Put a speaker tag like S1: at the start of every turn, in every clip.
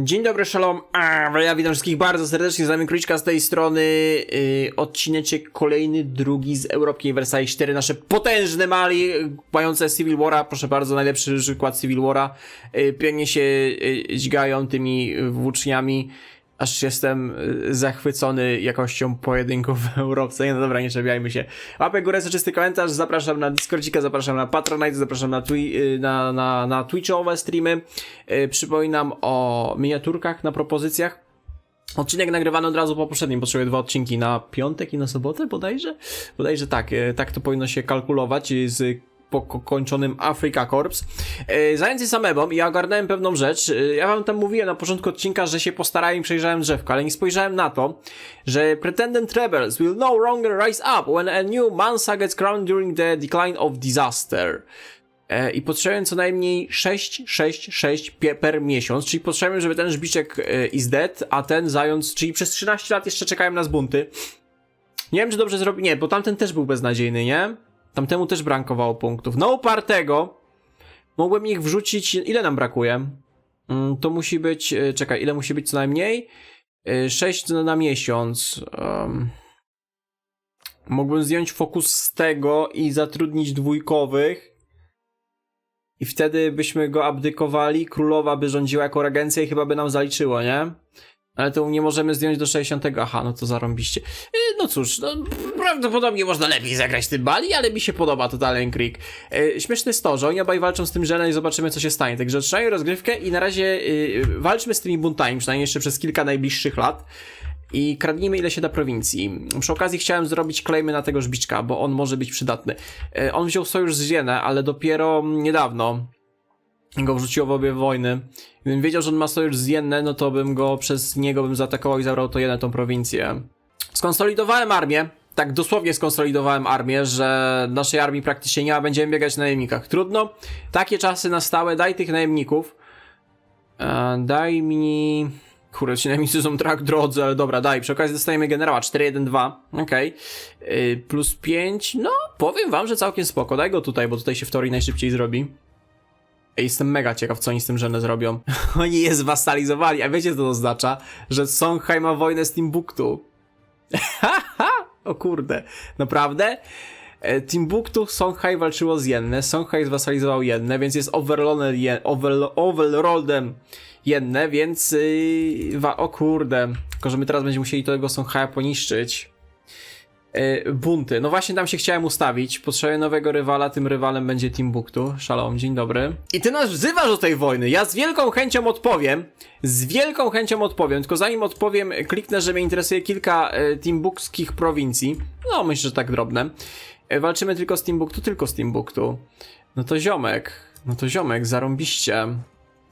S1: Dzień dobry, szalom. A, ja witam wszystkich bardzo serdecznie. Z nami Króliczka z tej strony. Yy, odcineczek kolejny, drugi z Europki Versailles 4. Nasze potężne mali, yy, mające Civil War'a. Proszę bardzo, najlepszy przykład Civil War'a. Yy, pięknie się yy, dźgają tymi włóczniami. Aż jestem yy, zachwycony jakością pojedynków w Europce. No dobra, nie czepiajmy się. Łapę górę, czysty komentarz. Zapraszam na Discordzika, zapraszam na Patronite, zapraszam na, twi- yy, na, na, na Twitchowe streamy. Yy, przypominam o miniaturkach na propozycjach. Odcinek nagrywany od razu po poprzednim, potrzebuję dwa odcinki na piątek i na sobotę bodajże? Bodajże tak, tak to powinno się kalkulować z pokończonym Africa Corps. E, Zając się amebą, ja ogarnąłem pewną rzecz. E, Ja wam tam mówiłem na początku odcinka, że się postarałem i przejrzałem drzewko, ale nie spojrzałem na to, że Pretendent Rebels will no longer rise up when a new Mansa gets crowned during the decline of disaster. E, I potrzebuję co najmniej 6, 6, 6 pie- per miesiąc, czyli potrzebuję, żeby ten żbiczek is dead, a ten zając, czyli przez 13 lat jeszcze czekałem na zbunty. Nie wiem, czy dobrze zrobi. Nie, bo tamten też był beznadziejny, nie? Tamtemu też brankowało punktów. No upartego mogłem ich wrzucić. Ile nam brakuje? Mm, To musi być. e, Czekaj, ile musi być co najmniej? 6 na miesiąc. Um, mógłbym zdjąć fokus z tego i zatrudnić dwójkowych. I wtedy byśmy go abdykowali, królowa by rządziła jako regencja i chyba by nam zaliczyło, nie? Ale to nie możemy zdjąć do 60. Aha, no to zarąbiście. Yy, No cóż, no, prawdopodobnie można lepiej zagrać tym bali, ale mi się podoba totalnie Creek. Yy, śmieszne jest to, że oni obaj walczą z tym żelem i zobaczymy co się stanie. Także trzymają rozgrywkę i na razie yy, walczmy z tymi buntami, przynajmniej jeszcze przez kilka najbliższych lat. I kradnijmy ile się da prowincji. Przy okazji chciałem zrobić klejmy na tego żbiczka, bo on może być przydatny. On wziął sojusz z Zienę, ale dopiero niedawno go wrzuciło w obie wojny. Gdybym wiedział, że on ma sojusz z Jenne, no to bym go przez niego bym zaatakował i zabrał to jedną tą prowincję. Skonsolidowałem armię. Tak dosłownie skonsolidowałem armię, że naszej armii praktycznie nie ma, będziemy biegać na najemnikach. Trudno, takie czasy nastały, daj tych najemników. E, daj mi... Kurde, ci najemnicy są tak drodzy, ale dobra, daj. Przy okazji dostajemy generała 4-1-2, okej. Y, Plus 5, no powiem wam, że całkiem spoko. Daj go tutaj, bo tutaj się w teorii najszybciej zrobi. Jestem mega ciekaw, co oni z tym żenę zrobią. oni je zwasalizowali, a wiecie co to oznacza? Że Songhai ma wojnę z Timbuktu. O kurde, naprawdę? E, Timbuktu Songhai walczyło z Jenne, Songhai zwasalizował Jenne, więc jest overlordem, Je- overlo- overlordem Jenne, więc yy, wa- o kurde, tylko że my teraz będziemy musieli tego Songhaja poniszczyć. E, bunty. No właśnie tam się chciałem ustawić. Potrzebuję nowego rywala, tym rywalem będzie Timbuktu. Szalom, dzień dobry. I ty nas wzywasz do tej wojny. Ja z wielką chęcią odpowiem. Z wielką chęcią odpowiem. Tylko zanim odpowiem, kliknę, że mnie interesuje kilka e, timbukskich prowincji. No, myślę, że tak drobne. E, walczymy tylko z Timbuktu, tylko z Timbuktu. No to ziomek. No to ziomek, zarąbiście.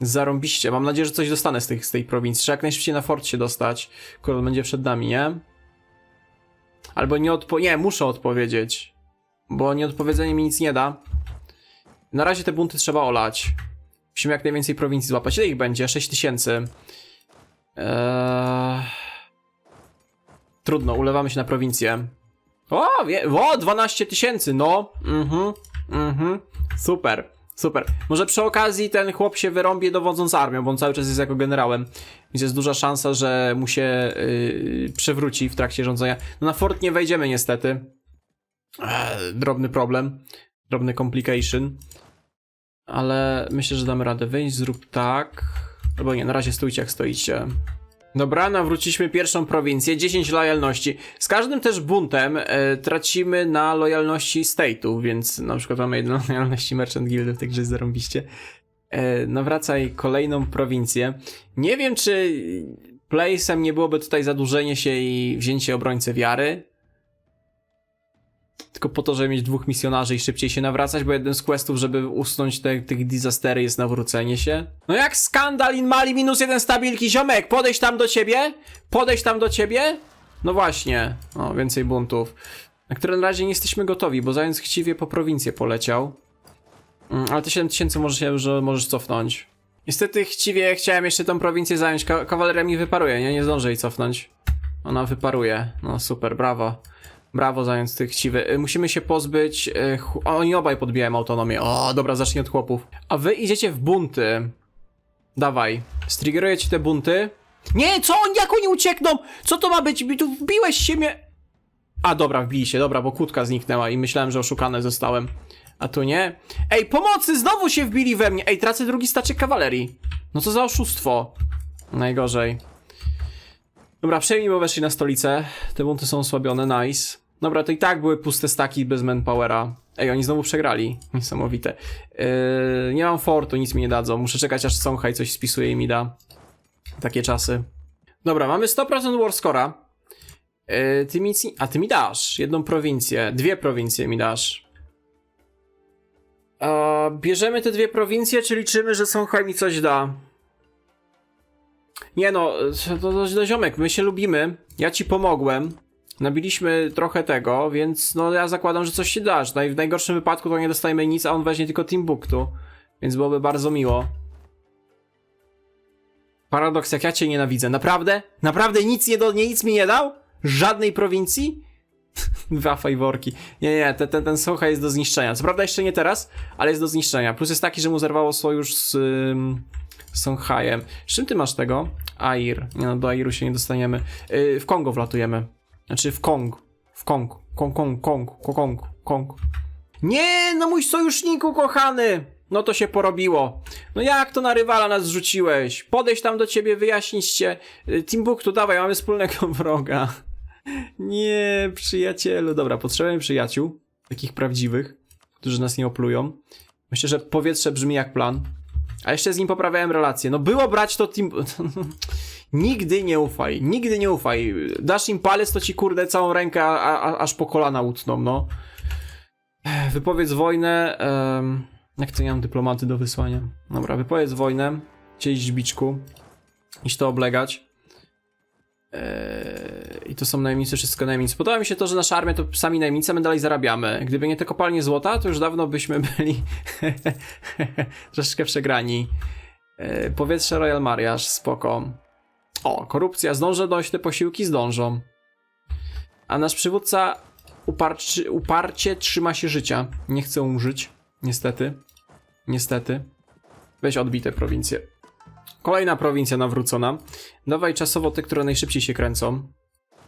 S1: Zarąbiście. Mam nadzieję, że coś dostanę z, tych, z tej prowincji. Trzeba jak najszybciej na fort się dostać. Kurde, będzie przed nami, nie? Albo nie odpo... Nie, muszę odpowiedzieć. Bo nieodpowiedzenie mi nic nie da. Na razie te bunty trzeba olać. Musimy jak najwięcej prowincji złapać. Ile ich będzie? 6 tysięcy. Eee... Trudno, ulewamy się na prowincję. O, wie... o 12 tysięcy, no. Mhm, mhm. Super, super. Może przy okazji ten chłop się wyrąbie dowodząc armią, bo on cały czas jest jako generałem. Więc jest duża szansa, że mu się yy, przewróci w trakcie rządzenia. No na fort nie wejdziemy niestety. Eee, drobny problem. Drobny complication. Ale myślę, że damy radę wyjść. Zrób tak. Albo nie, na razie stójcie jak stoicie. Dobra, nawróciliśmy pierwszą prowincję, 10 lojalności. Z każdym też buntem e, tracimy na lojalności state'u, więc na przykład mamy jedną lojalności Merchant Guild w tej grze zarąbiście. E, nawracaj kolejną prowincję. Nie wiem, czy place'em nie byłoby tutaj zadłużenie się i wzięcie obrońcy wiary. Tylko po to, żeby mieć dwóch misjonarzy i szybciej się nawracać, bo jeden z questów, żeby usunąć te, tych disastery jest nawrócenie się. No jak skandal in Mali minus jeden stabilki, ziomek, podejść tam do ciebie? Podejść tam do ciebie? No właśnie, o, więcej buntów. Na które na razie nie jesteśmy gotowi, bo zając chciwie po prowincję poleciał. Mm, ale te 7000 może się, że możesz cofnąć. Niestety chciwie chciałem jeszcze tą prowincję zająć, Ka kawaleria mi wyparuje, nie? Nie zdążę jej cofnąć. Ona wyparuje. No super, brawo. Brawo, zając tych chciwy. Y, Musimy się pozbyć. y, oni obaj podbijają autonomię. O, dobra, zacznij od chłopów. A wy idziecie w bunty. Dawaj. Striggeruję te bunty. Nie, co? Jak oni uciekną? Co to ma być? Tu wbiłeś się mnie... A, dobra, wbij się, dobra, bo kłódka zniknęła i myślałem, że oszukany zostałem. A tu nie. Ej, pomocy! Znowu się wbili we mnie! Ej, tracę drugi staczek kawalerii. No co za oszustwo. Najgorzej. Dobra, przejmij, bo weszli na stolicę. Te bunty są osłabione, nice. Dobra, to i tak były puste staki bez manpowera. Ej, oni znowu przegrali. Niesamowite. Yy, nie mam fortu, nic mi nie dadzą. Muszę czekać, aż Songhai coś spisuje i mi da. Takie czasy. Dobra, mamy 100% war scora. Yy, ty mi, a ty mi dasz jedną prowincję. Dwie prowincje mi dasz. A, bierzemy te dwie prowincje, czy liczymy, że Songhai mi coś da? Nie no, to, to, to ziomek, my się lubimy. Ja ci pomogłem. Nabiliśmy trochę tego, więc no ja zakładam, że coś się dasz. No i w najgorszym wypadku to nie dostajemy nic, a on weźmie tylko Timbuktu. Więc byłoby bardzo miło. Paradoks, jak ja cię nienawidzę. Naprawdę? Naprawdę nic, nie do, nie, nic mi nie dał? Żadnej prowincji? Dwa fajworki. Nie, nie, ten, ten, ten Socha jest do zniszczenia. Co prawda jeszcze nie teraz, ale jest do zniszczenia. Plus jest taki, że mu zerwało sojusz z ym, Songhajem. Z czym ty masz tego? Air. Nie no, do Airu się nie dostaniemy. Yy, w Kongo wlatujemy. Znaczy w Kong. W Kong. Kong, Kong, Kong, Kong, Kong. Nie, no mój sojuszniku kochany! No to się porobiło. No jak to na rywala nas rzuciłeś? Podejść tam do ciebie, wyjaśnić cię. Y, Timbuktu, dawaj, mamy wspólnego wroga. Nie, przyjacielu. Dobra, potrzebujemy przyjaciół. Takich prawdziwych, którzy nas nie oplują. Myślę, że powietrze brzmi jak plan. A jeszcze z nim poprawiałem relacje. No było brać to Tim... nigdy nie ufaj, nigdy nie ufaj. Dasz im palec, to ci kurde całą rękę a, a, aż po kolana utną, no. Wypowiedz wojnę. em, jak to nie mam dyplomaty do wysłania? Dobra, wypowiedz wojnę. Cieść biczku. Iść to oblegać. I to są najemnicy, wszystko najemnicy. Podoba mi się to, że nasza armia to sami najemnicy, my dalej zarabiamy. Gdyby nie te kopalnie złota, to już dawno byśmy byli troszeczkę przegrani. Powietrze Royal Mariaż, spoko. O, korupcja. Zdążę dojść te posiłki? Zdążą. A nasz przywódca uparczy, uparcie trzyma się życia. Nie chce umrzeć. Niestety. Niestety. Weź odbite prowincje. Kolejna prowincja nawrócona. Dawaj czasowo te, które najszybciej się kręcą.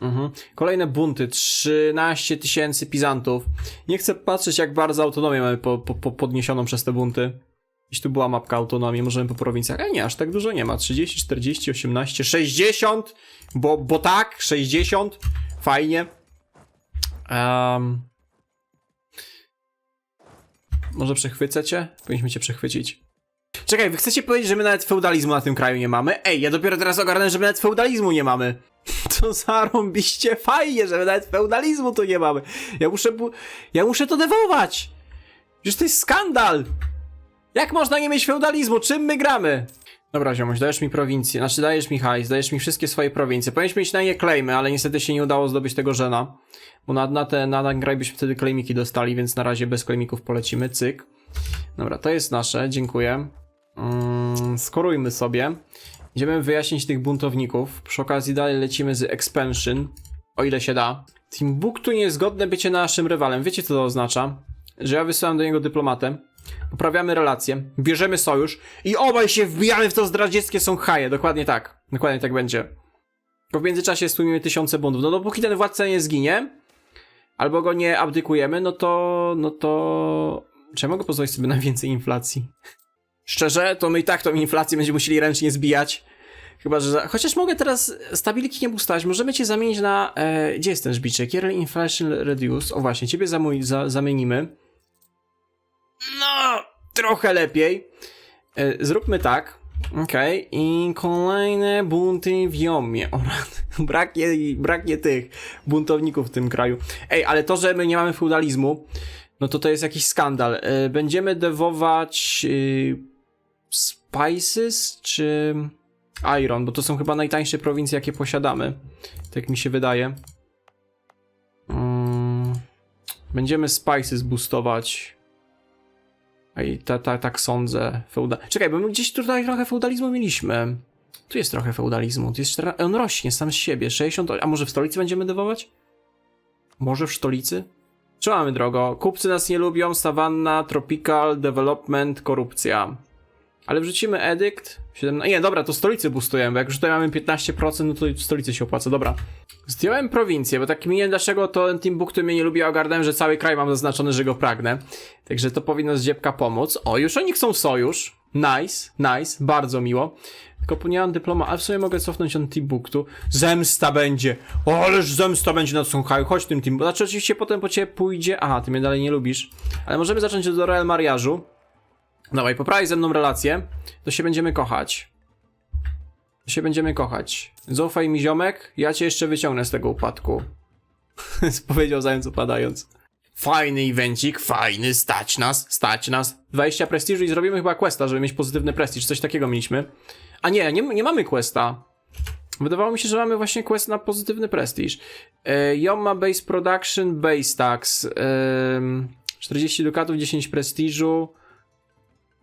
S1: Mhm. Kolejne bunty. 13 tysięcy pizantów. Nie chcę patrzeć, jak bardzo autonomię mamy po, po, po podniesioną przez te bunty. Jeśli tu była mapka autonomii, możemy po prowincjach. Ale nie, aż tak dużo nie ma. 30, 40, 18, 60! Bo, bo tak, 60. Fajnie. Um, może przechwycę cię? Powinniśmy cię przechwycić. Czekaj, wy chcecie powiedzieć, że my nawet feudalizmu na tym kraju nie mamy? Ej, ja dopiero teraz ogarnę, że my nawet feudalizmu nie mamy. To zarąbiście fajnie, że my nawet feudalizmu tu nie mamy. Ja muszę, ja muszę to dewować. Przecież to jest skandal. Jak można nie mieć feudalizmu? Czym my gramy? Dobra, ziomuś, dajesz mi prowincję, znaczy dajesz mi hajs, dajesz mi wszystkie swoje prowincje. Powinniśmy mieć na nie claimy, ale niestety się nie udało zdobyć tego żena. Bo na, na, te, na ten kraj byśmy wtedy claimiki dostali, więc na razie bez claimików polecimy, cyk. Dobra, to jest nasze, dziękuję. Mm, skorujmy sobie. Idziemy wyjaśnić tych buntowników. Przy okazji dalej lecimy z expansion, o ile się da. Timbuktu niezgodne bycie naszym rywalem. Wiecie co to oznacza? Że ja wysyłam do niego dyplomatę, poprawiamy relacje, bierzemy sojusz i obaj się wbijamy w to zdradzieckie Songhaje. Dokładnie tak. Dokładnie tak będzie. Tylko w międzyczasie stłumimy tysiące buntów. No dopóki ten władca nie zginie, albo go nie abdykujemy, no to... no to... Czy ja mogę pozwolić sobie na więcej inflacji? Szczerze, to my i tak tą inflację będziemy musieli ręcznie zbijać. Chyba, że. Za... Chociaż mogę teraz stabiliki nie. Możemy cię zamienić na. E, gdzie jest ten żbiczek? Yearly Inflation Reduce. O właśnie, ciebie zamuj, za, zamienimy. No, trochę lepiej. E, zróbmy tak. Okej, i kolejne bunty w Jomie. Braknie, braknie tych buntowników w tym kraju. Ej, ale to, że my nie mamy feudalizmu, no to to jest jakiś skandal. E, Będziemy dewować y, Spices czy Iron, bo to są chyba najtańsze prowincje, jakie posiadamy. Tak mi się wydaje. Mm, Będziemy Spices boostować. Ej, ta, ta, tak sądzę. Feuda... Czekaj, bo my gdzieś tutaj trochę feudalizmu mieliśmy. Tu jest trochę feudalizmu. Tu jest, cztera- on rośnie sam z siebie. 60. A może w stolicy będziemy dewować? Może w stolicy? Trzymamy drogo. Kupcy nas nie lubią. Savanna, Tropical, Development, korupcja. Ale wrzucimy edykt. 17... Nie, dobra, to stolicy boostujemy, bo jak już tutaj mamy 15%, no to stolicy się opłaca, dobra. Zdjąłem prowincję, bo tak mi nie wiem dlaczego to ten Timbuktu mnie nie lubi, ogarnąłem, że cały kraj mam zaznaczony, że go pragnę. Także to powinno z dziebka pomóc. O, już oni chcą sojusz. Nice, nice, bardzo miło. Tylko nie mam dyploma, ale w sumie mogę cofnąć on Timbuktu. Zemsta będzie! O, ależ zemsta będzie nad Songhaju, chodź tym Timbuktu. Znaczy oczywiście potem po ciebie pójdzie... Aha, ty mnie dalej nie lubisz. Ale możemy zacząć od Royal Mariażu. Dawaj, poprawi ze mną relację, to się będziemy kochać. To się będziemy kochać. Zaufaj mi ziomek, ja cię jeszcze wyciągnę z tego upadku. Powiedział zając upadając. Fajny evencik, fajny, stać nas, stać nas. 20 prestiżu i zrobimy chyba questa, żeby mieć pozytywny prestiż, coś takiego mieliśmy. A nie, nie, nie mamy questa. Wydawało mi się, że mamy właśnie quest na pozytywny prestiż. E, Yoma Base Production, Base Tax. E, 40 dukatów, 10 prestiżu.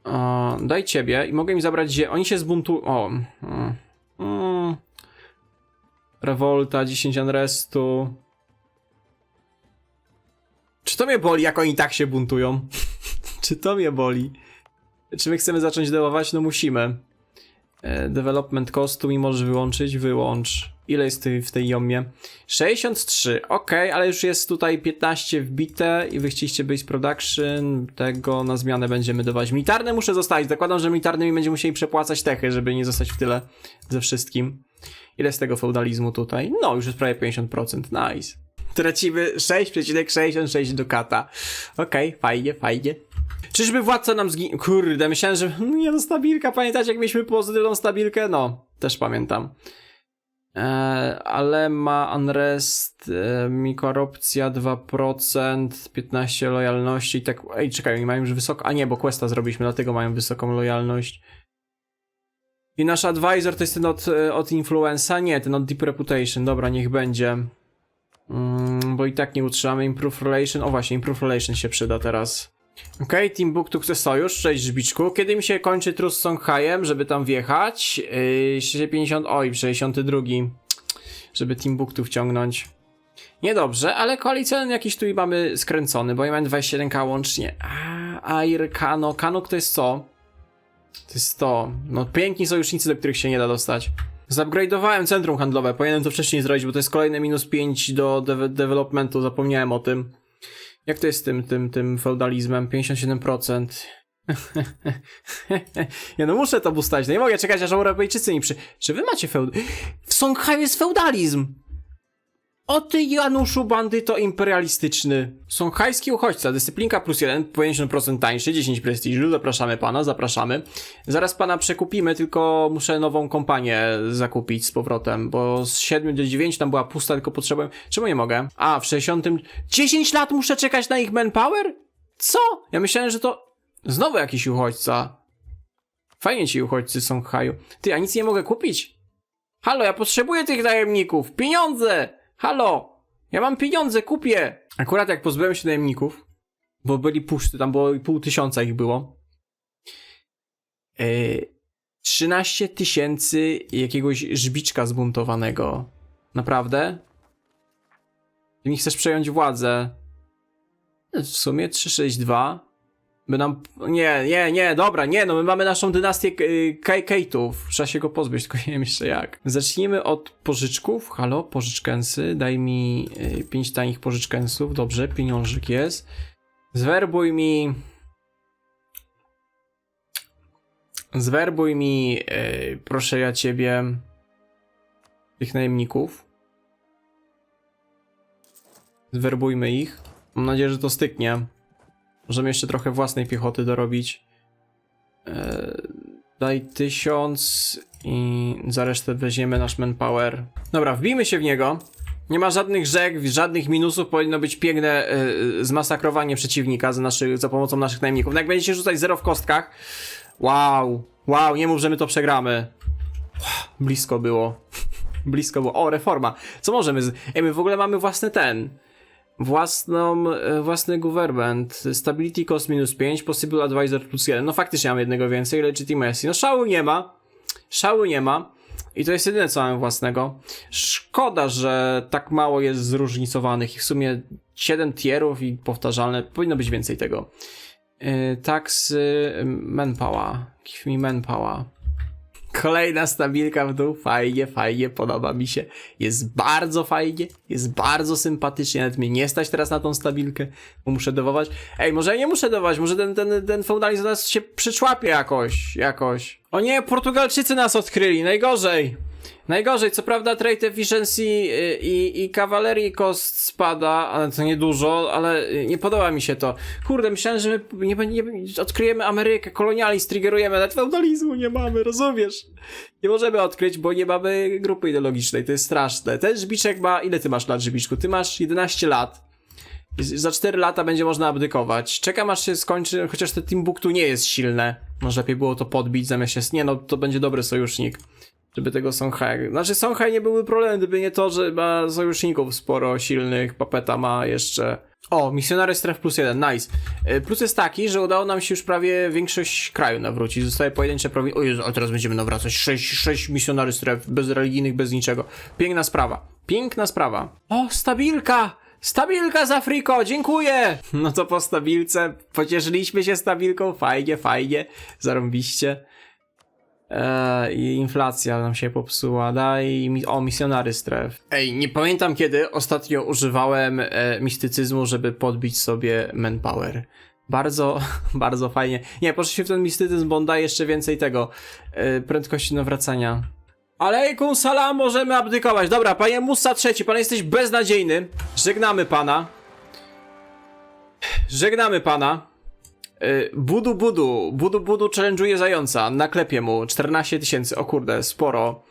S1: O, daj ciebie i mogę im zabrać zie... Oni się zbuntują... O. Mm. Revolta, 10 unrestu. Czy to mnie boli, jak oni tak się buntują? Czy to mnie boli? Czy my chcemy zacząć delować? No musimy. E, development costu mi możesz wyłączyć? Wyłącz. Ile jest w tej jomie? 63, ok, ale już jest tutaj 15 wbite i wy chcieliście base production, tego na zmianę będziemy dawać. Militarne muszę zostawić, zakładam, że militarnymi będziemy musieli przepłacać techy, żeby nie zostać w tyle ze wszystkim. Ile z tego feudalizmu tutaj? No, już jest prawie 50%, nice. Tracimy 6,66 dukata. Okej, fajnie, fajnie. Czyżby władca nam zginął? Kurde, myślałem, że hmm, nie no stabilka, pamiętacie jak mieliśmy pozytywną stabilkę? No, też pamiętam. E, ale ma unrest, mi korupcja 2%, 15 lojalności i tak. Ej, czekaj, oni mają już wysoko. A nie, bo questa zrobiliśmy, dlatego mają wysoką lojalność. I nasz advisor to jest ten od, od influenza? Nie, ten od deep reputation. Dobra, niech będzie. Mm, bo i tak nie utrzymamy improve relation. O właśnie, improve relation się przyda teraz. Okej, okay, Timbuktu chce sojusz, cześć Żbiczku. Kiedy mi się kończy trus z Songhajem, żeby tam wjechać? Yy, 50, oj, 62. Żeby Timbuktu wciągnąć. Niedobrze, ale koalicjon jakiś tu i mamy skręcony, bo ja mam 27k łącznie. A, Air, Kano. Kano to jest co? To jest to. No, piękni sojusznicy, do których się nie da dostać. Zupgrade'owałem centrum handlowe, powinienem to wcześniej zrobić, bo to jest kolejne minus 5 do de developmentu, zapomniałem o tym. Jak to jest z tym, tym, tym feudalizmem? 57%. ja no muszę to ustać, no nie mogę czekać aż Europejczycy mi przy... Czy wy macie feud... W Songhaju jest feudalizm! O ty Januszu bandyto imperialistyczny. Songhajski uchodźca, dyscyplinka plus 1, 50% tańszy, 10 prestiżu, zapraszamy pana, zapraszamy. Zaraz pana przekupimy, tylko muszę nową kompanię zakupić z powrotem, bo z 7 do 9 tam była pusta, tylko potrzebuję... Czemu nie mogę? A, w 60... 10 lat muszę czekać na ich manpower? Co? Ja myślałem, że to... Znowu jakiś uchodźca. Fajnie ci uchodźcy są haju. Ty, a nic nie mogę kupić? Halo, ja potrzebuję tych najemników! Pieniądze! Halo! Ja mam pieniądze, kupię! Akurat jak pozbyłem się najemników, bo byli puszty, tam było pół tysiąca ich było. Yy, 13 tysięcy jakiegoś żbiczka zbuntowanego. Naprawdę? Ty mi chcesz przejąć władzę. W sumie 362. My nam. Nie, nie, nie, dobra, nie, no my mamy naszą dynastię K-Kate'ów. Trzeba się go pozbyć, tylko nie wiem jeszcze jak. Zacznijmy od pożyczków. Halo, pożyczkęsy. Daj mi y, pięć tanich pożyczkęsów. Dobrze, pieniążek jest. Zwerbuj mi. Zwerbuj mi, y, proszę ja ciebie, tych najemników. Zwerbujmy ich. Mam nadzieję, że to styknie. Możemy jeszcze trochę własnej piechoty dorobić. Eee, daj tysiąc i za resztę weźmiemy nasz manpower. Dobra, wbijmy się w niego. Nie ma żadnych rzek, żadnych minusów, powinno być piękne e, zmasakrowanie przeciwnika za, naszy, za pomocą naszych najemników. No jak będziecie rzucać zero w kostkach, wow, wow, nie mów, że my to przegramy. Blisko było. Blisko było. O, reforma. Co możemy z... Ej, my w ogóle mamy własny ten własną, e, własny government. Stability cost minus 5, possible advisor plus 1. No faktycznie mam jednego więcej, legitimacy. No szału nie ma. Szału nie ma. I to jest jedyne, co mam własnego. Szkoda, że tak mało jest zróżnicowanych. I w sumie 7 tierów i powtarzalne. Powinno być więcej tego. Yy, tax y, manpower. Give me manpower. Kolejna stabilka w dół, fajnie, fajnie, podoba mi się. Jest bardzo fajnie, jest bardzo sympatycznie, nawet mnie nie stać teraz na tą stabilkę, bo muszę dowować. Ej, może ja nie muszę dowować, może ten, ten, ten feudalizm nas się przyczłapie jakoś, jakoś. O nie, Portugalczycy nas odkryli, najgorzej. Najgorzej, co prawda trade efficiency y, i, i cavalery cost spada, ale to niedużo, ale y, nie podoba mi się to. Kurde, myślałem, że my nie, nie, odkryjemy Amerykę, kolonializm, triggerujemy, ale feudalizmu nie mamy, rozumiesz? Nie możemy odkryć, bo nie mamy grupy ideologicznej, to jest straszne. Ten żbiczek ma, ile ty masz lat, żbiczku? Ty masz 11 lat. Za 4 lata będzie można abdykować. Czekam aż się skończy, chociaż te Timbuktu nie jest silne. Może lepiej było to podbić zamiast się... Nie no, to będzie dobry sojusznik. Żeby tego Songhai... Znaczy Songhai nie byłby problemem, gdyby nie to, że ma sojuszników sporo silnych. Papeta ma jeszcze... O, misjonary stref plus jeden, nice. E, Plus jest taki, że udało nam się już prawie większość kraju nawrócić. Zostaje pojedyncze prowincje. O Jezu, a teraz będziemy nawracać. Sześć, sześć misjonary stref, bez religijnych, bez niczego. Piękna sprawa. Piękna sprawa. O, stabilka! Stabilka z Afriko, dziękuję! No to po stabilce pocieszyliśmy się stabilką, fajnie, fajnie, zarąbiście. Eee, I inflacja nam się popsuła, daj mi o misjonary stref. Ej, nie pamiętam kiedy ostatnio używałem e, mistycyzmu, żeby podbić sobie manpower. Bardzo, bardzo fajnie. Nie, poszliśmy w ten mistycyzm, bo on daje jeszcze więcej tego, e, prędkości nawracania. Alejkum salam, możemy abdykować. Dobra, panie Musa trzeci, pan jesteś beznadziejny. Żegnamy pana. Żegnamy pana. Y, Budu Budu, Budu Budu challenge'uje zająca, naklepie mu 14 tysięcy, o kurde, sporo.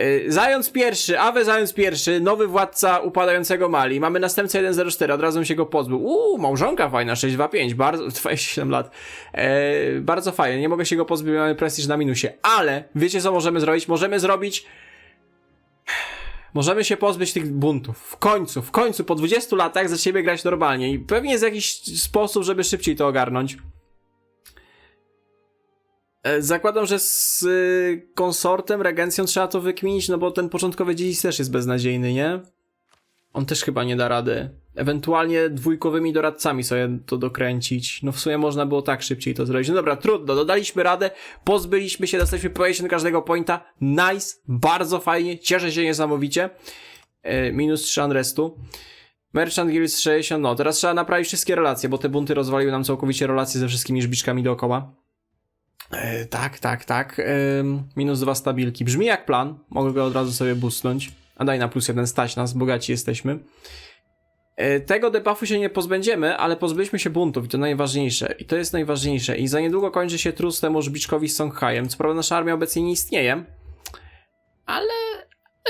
S1: Y, Zając pierwszy, Awe Zając pierwszy, nowy władca upadającego Mali. Mamy następcę 104, od razu się go pozbył. Uuu, małżonka fajna, 625, bardzo, 27 lat. E, bardzo fajnie, nie mogę się go pozbyć, mamy prestiż na minusie. Ale, wiecie co możemy zrobić? Możemy zrobić... Możemy się pozbyć tych buntów. W końcu, w końcu, po 20 latach zaczniemy grać normalnie i pewnie jest jakiś sposób, żeby szybciej to ogarnąć. E, Zakładam, że z y, konsortem, regencją trzeba to wykminić, no bo ten początkowy dziedzic też jest beznadziejny, nie? On też chyba nie da rady. Ewentualnie dwójkowymi doradcami sobie to dokręcić. No w sumie można było tak szybciej to zrobić. No dobra, trudno, dodaliśmy radę, pozbyliśmy się, dostaliśmy pojeźdź każdego pointa. Nice, bardzo fajnie, cieszę się niesamowicie. E, minus 3 unrestu. Merchant Guild 60, no teraz trzeba naprawić wszystkie relacje, bo te bunty rozwaliły nam całkowicie relacje ze wszystkimi żbiczkami dookoła. E, tak, tak, tak. Ym, minus dwa stabilki. Brzmi jak plan. Mogę go od razu sobie boostnąć. A daj na plus jeden stać nas, bogaci jesteśmy. E, Tego debuffu się nie pozbędziemy, ale pozbyliśmy się buntów i to najważniejsze. I to jest najważniejsze. I za niedługo kończy się trus temu żbiczkowi z Songhajem. Co prawda nasza armia obecnie nie istnieje, ale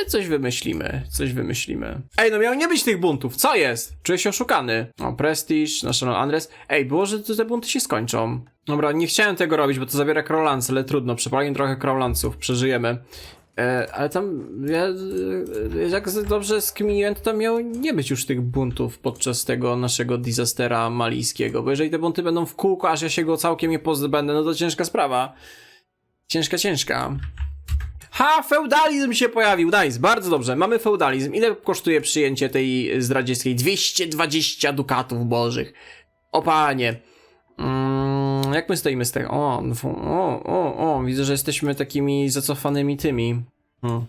S1: coś wymyślimy, coś wymyślimy. Ej, no miało nie być tych buntów, co jest? Czuję się oszukany. O, Prestige, National Unrest. Ej, było, że te bunty się skończą. Dobra, nie chciałem tego robić, bo to zabiera Crowlands, ale trudno, przepalimy trochę Crowlandsów, przeżyjemy. E, ale tam, ja, e, jak dobrze skminiłem, to tam miało nie być już tych buntów podczas tego naszego disastera malijskiego, bo jeżeli te bunty będą w kółko, aż ja się go całkiem nie pozbędę, no to ciężka sprawa. Ciężka, ciężka. Ha, feudalizm się pojawił, nice, bardzo dobrze, mamy feudalizm. Ile kosztuje przyjęcie tej zdradzieckiej? 220 dukatów bożych. O panie. Mm, jak my stoimy z tego? O, no, o, o, o, widzę, że jesteśmy takimi zacofanymi tymi. Hmm.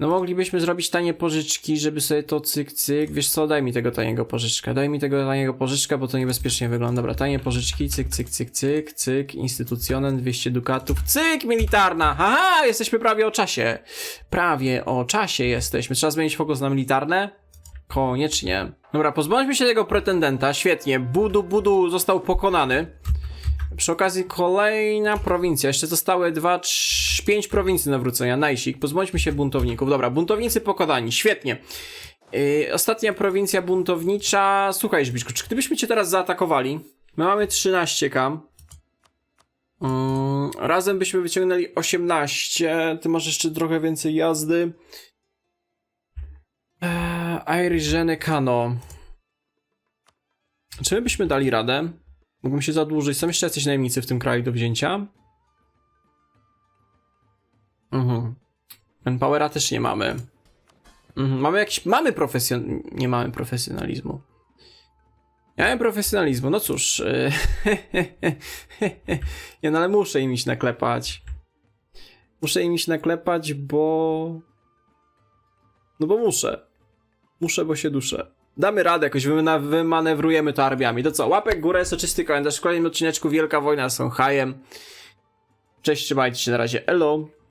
S1: No moglibyśmy zrobić tanie pożyczki, żeby sobie to cyk, cyk. Wiesz co, daj mi tego taniego pożyczka. Daj mi tego taniego pożyczka, bo to niebezpiecznie wygląda. Dobra, tanie pożyczki, cyk, cyk, cyk, cyk, cyk. Instytucjonen, 200 dukatów. Cyk, militarna! Haha, jesteśmy prawie o czasie. Prawie o czasie jesteśmy. Trzeba zmienić fokus na militarne? Koniecznie. Dobra, pozbądźmy się tego pretendenta. Świetnie. Budu Budu został pokonany. Przy okazji kolejna prowincja. Jeszcze zostały dwa, trz- pięć prowincji nawrócenia. Najsik. Pozbądźmy się buntowników. Dobra, buntownicy pokonani. Świetnie. Yy, ostatnia prowincja buntownicza. Słuchaj, Żbiczku, czy gdybyśmy cię teraz zaatakowali? My mamy 13k. Mm, razem byśmy wyciągnęli 18. Ty masz jeszcze trochę więcej jazdy. Irish Żeny Kano. Czy my byśmy dali radę? Mógłbym się zadłużyć. Są jeszcze jacyś najemnicy w tym kraju do wzięcia? Mhm. Manpowera też nie mamy. Mhm. Mamy jakiś... Mamy profesjon... Nie mamy profesjonalizmu. Miałem profesjonalizmu, no cóż. Nie, no ale muszę im iść naklepać. Muszę im iść naklepać, bo... No bo muszę. Muszę, bo się duszę. Damy radę, jakoś wymanewrujemy to armiami. To co, łapek górę, soczysty kalendarz. W kolejnym odcineczku Wielka Wojna z Sonhajem. Cześć, trzymajcie się na razie. Elo.